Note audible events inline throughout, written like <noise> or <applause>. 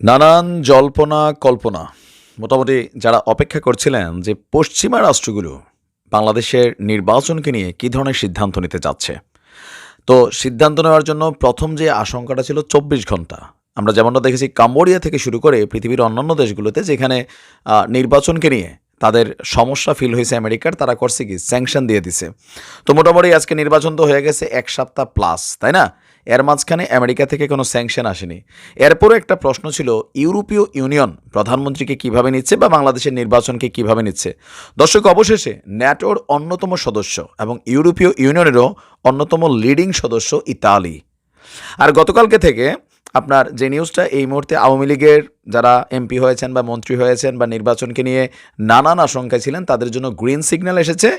নানান জল্পনা, কল্পনা। মোটামুটি যারা অপেক্ষা করছিলেন যে পশ্চিমা রাষ্ট্রগুলো বাংলাদেশের নির্বাচনকে নিয়ে কী ধরনের সিদ্ধান্ত নিতে যাচ্ছে তো সিদ্ধান্ত নেওয়ার জন্য প্রথম যে আশঙ্কাটা ছিল চব্বিশ ঘণ্টা। আমরা যেমনটা দেখেছি কাম্বোডিয়া থেকে শুরু করে পৃথিবীর অন্যান্য দেশগুলোতে যেখানে নির্বাচনকে নিয়ে তাদের সমস্যা ফিল হয়েছে আমেরিকার, তারা করছে কি? স্যাংশন দিয়ে দিছে। তো মোটামুটি আজকে নির্বাচন তো হয়ে গেছে এক সপ্তাহ প্লাস, তাই না? এর মাঝখানে আমেরিকা থেকে কোনো স্যাংশন আসেনি। এরপরও একটা প্রশ্ন ছিল, ইউরোপীয় ইউনিয়ন প্রধানমন্ত্রীকে কীভাবে নিচ্ছে বা বাংলাদেশের নির্বাচনকে কীভাবে নিচ্ছে? দর্শক, অবশেষে ন্যাটোর অন্যতম সদস্য এবং ইউরোপীয় ইউনিয়নেরও অন্যতম লিডিং সদস্য ইতালি। আর গতকালকে থেকে আপনার যে নিউজটা এই মুহূর্তে আওয়ামী লীগের যারা এমপি হয়েছেন বা মন্ত্রী হয়েছেন বা নির্বাচনকে নিয়ে নানান আশঙ্কায় ছিলেন, তাদের জন্য গ্রিন সিগন্যাল এসেছে।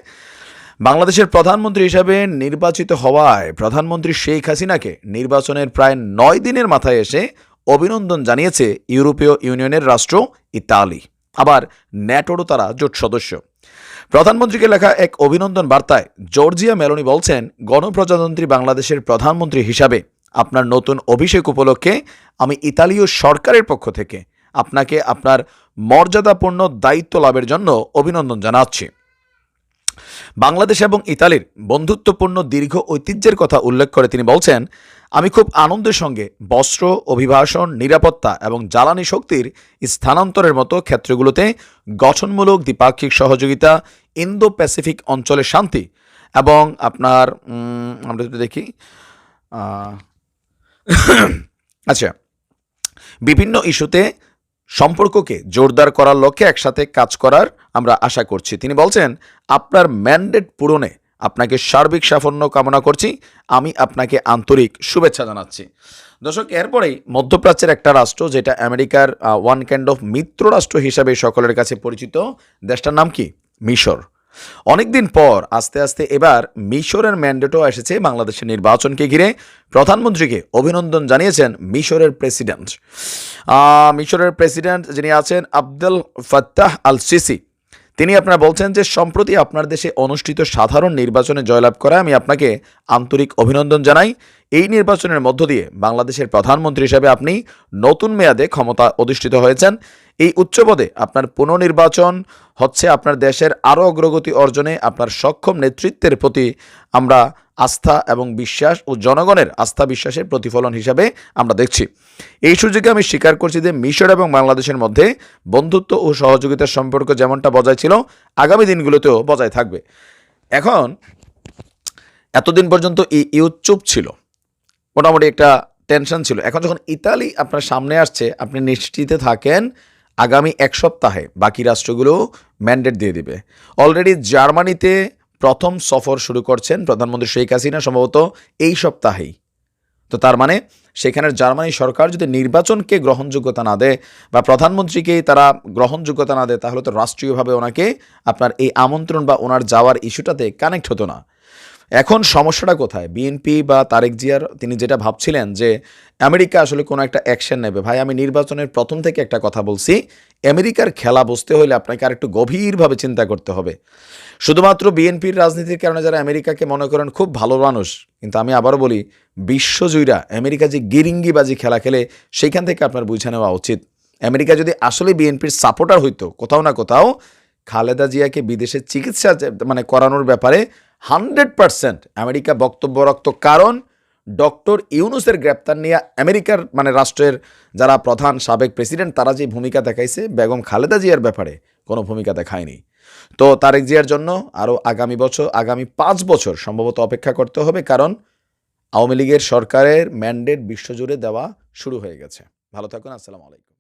বাংলাদেশের প্রধানমন্ত্রী হিসাবে নির্বাচিত হওয়ায় প্রধানমন্ত্রী শেখ হাসিনাকে নির্বাচনের প্রায় নয় দিনের মাথায় এসে অভিনন্দন জানিয়েছে ইউরোপীয় ইউনিয়নের রাষ্ট্র ইতালি। আবার ন্যাটোরও তারা জোট সদস্য। প্রধানমন্ত্রীকে লেখা এক অভিনন্দন বার্তায় জর্জিয়া মেলোনি বলছেন, গণপ্রজাতন্ত্রী বাংলাদেশের প্রধানমন্ত্রী হিসাবে আপনার নতুন অভিষেক উপলক্ষে আমি ইতালীয় সরকারের পক্ষ থেকে আপনাকে আপনার মর্যাদাপূর্ণ দায়িত্ব লাভের জন্য অভিনন্দন জানাচ্ছি। বাংলাদেশ এবং ইতালির বন্ধুত্বপূর্ণ দীর্ঘ ঐতিহ্যের কথা উল্লেখ করে তিনি বলছেন, আমি খুব আনন্দের সঙ্গে বস্ত্র, অভিবাসন, নিরাপত্তা এবং জ্বালানি শক্তির স্থানান্তরের মতো ক্ষেত্রগুলোতে গঠনমূলক দ্বিপাক্ষিক সহযোগিতা ইন্দো প্যাসিফিক অঞ্চলের শান্তি এবং আপনার আমরা যদি দেখি <clears throat> আচ্ছা বিভিন্ন ইস্যুতে সম্পর্ককে জোরদার করার লক্ষ্যে একসাথে কাজ করার আমরা আশা করছি। তিনি বলছেন, আপনার ম্যান্ডেট পূরণে আপনাকে সার্বিক সাফল্য কামনা করছি। আমি আপনাকে আন্তরিক শুভেচ্ছা জানাচ্ছি। দর্শক, এরপরেই মধ্যপ্রাচ্যের একটা রাষ্ট্র যেটা আমেরিকার ওয়ান ক্যান্ড অফ মিত্র রাষ্ট্র হিসাবে সকলের কাছে পরিচিত, দেশটার নাম কি? মিশর। অনেকদিন পর আস্তে আস্তে এবার মিশরের ম্যান্ডেটও এসেছে বাংলাদেশের নির্বাচনকে ঘিরে। প্রধানমন্ত্রীকে অভিনন্দন জানিয়েছেন মিশরের প্রেসিডেন্ট। মিশরের প্রেসিডেন্ট যিনি আছেন আব্দুল ফাত্তাহ আল সিসি তিনি আপনারা বলছেন যে, সম্প্রতি আপনার দেশে অনুষ্ঠিত সাধারণ নির্বাচনে জয়লাভ করা আমি আপনাকে আন্তরিক অভিনন্দন জানাই। এই নির্বাচনের মধ্য দিয়ে বাংলাদেশের প্রধানমন্ত্রী হিসেবে আপনি নতুন মেয়াদে ক্ষমতা অধিষ্ঠিত হয়েছেন। এই উচ্চ পদে আপনার পুনর্নির্বাচন হচ্ছে আপনার দেশের আরও অগ্রগতি অর্জনে আপনার সক্ষম নেতৃত্বের প্রতি আমরা আস্থা এবং বিশ্বাস ও জনগণের আস্থা বিশ্বাসের প্রতিফলন হিসাবে আমরা দেখছি। এই সুযোগে আমি স্বীকার করছি যে মিশর এবং বাংলাদেশের মধ্যে বন্ধুত্ব ও সহযোগিতার সম্পর্ক যেমনটা বজায় ছিল, আগামী দিনগুলোতেও বজায় থাকবে। এখন এতদিন পর্যন্ত এই ইউথ চুপ ছিল, মোটামুটি একটা টেনশন ছিল। এখন যখন ইতালি আপনার সামনে আসছে, আপনি নিশ্চিতে থাকেন আগামী এক সপ্তাহে বাকি রাষ্ট্রগুলো ম্যান্ডেট দিয়ে দিবে। অলরেডি জার্মানিতে প্রথম সফর শুরু করছেন প্রধানমন্ত্রী শেখ হাসিনা, সম্ভবত এই সপ্তাহেই। তো তার মানে সেখানের জার্মানি সরকার যদি নির্বাচনকে গ্রহণযোগ্যতা না দেয় বা প্রধানমন্ত্রীকে তারা গ্রহণযোগ্যতা না দেয়, তাহলে তো রাষ্ট্রীয়ভাবে ওনাকে আপনার এই আমন্ত্রণ বা ওনার যাওয়ার ইস্যুটাতে কানেক্ট হতো না। এখন সমস্যাটা কোথায়? বিএনপি বা তারেক জিয়ার তিনি যেটা ভাবছিলেন যে আমেরিকা আসলে কোনো একটা অ্যাকশন নেবে। ভাই, আমি নির্বাচনের প্রথম থেকে একটা কথা বলছি, আমেরিকার খেলা বুঝতে হলে আপনাকে আর একটু গভীরভাবে চিন্তা করতে হবে। শুধুমাত্র বিএনপির রাজনীতির কারণে যারা আমেরিকাকে মনে করেন খুব ভালো মানুষ, কিন্তু আমি আবারও বলি, বিশ্বজুইরা আমেরিকা যে গিরিঙ্গিবাজি খেলা খেলে সেইখান থেকে আপনার বুঝে নেওয়া উচিত। আমেরিকা যদি আসলে বিএনপির সাপোর্টার হইতো, কোথাও না কোথাও, খালেদা জিয়াকে বিদেশে চিকিৎসা মানে করানোর ব্যাপারে হান্ড্রেড পার্সেন্ট আমেরিকা বক্তব্য রাখত কারণ ডক্টর ইউনুসের গ্রেপ্তার নিয়ে আমেরিকার মানে রাষ্ট্রের যারা প্রধান সাবেক প্রেসিডেন্ট, তারা যে ভূমিকা দেখাইছে বেগম খালেদা জিয়ার ব্যাপারে কোনো ভূমিকা দেখায়নি। তো তারেক জিয়ার জন্য আরও আগামী বছর, আগামী পাঁচ বছর সম্ভবত অপেক্ষা করতে হবে কারণ আওয়ামী লীগের সরকারের ম্যান্ডেট বিশ্বজুড়ে দেওয়া শুরু হয়ে গেছে। ভালো থাকুন, আসসালামু আলাইকুম।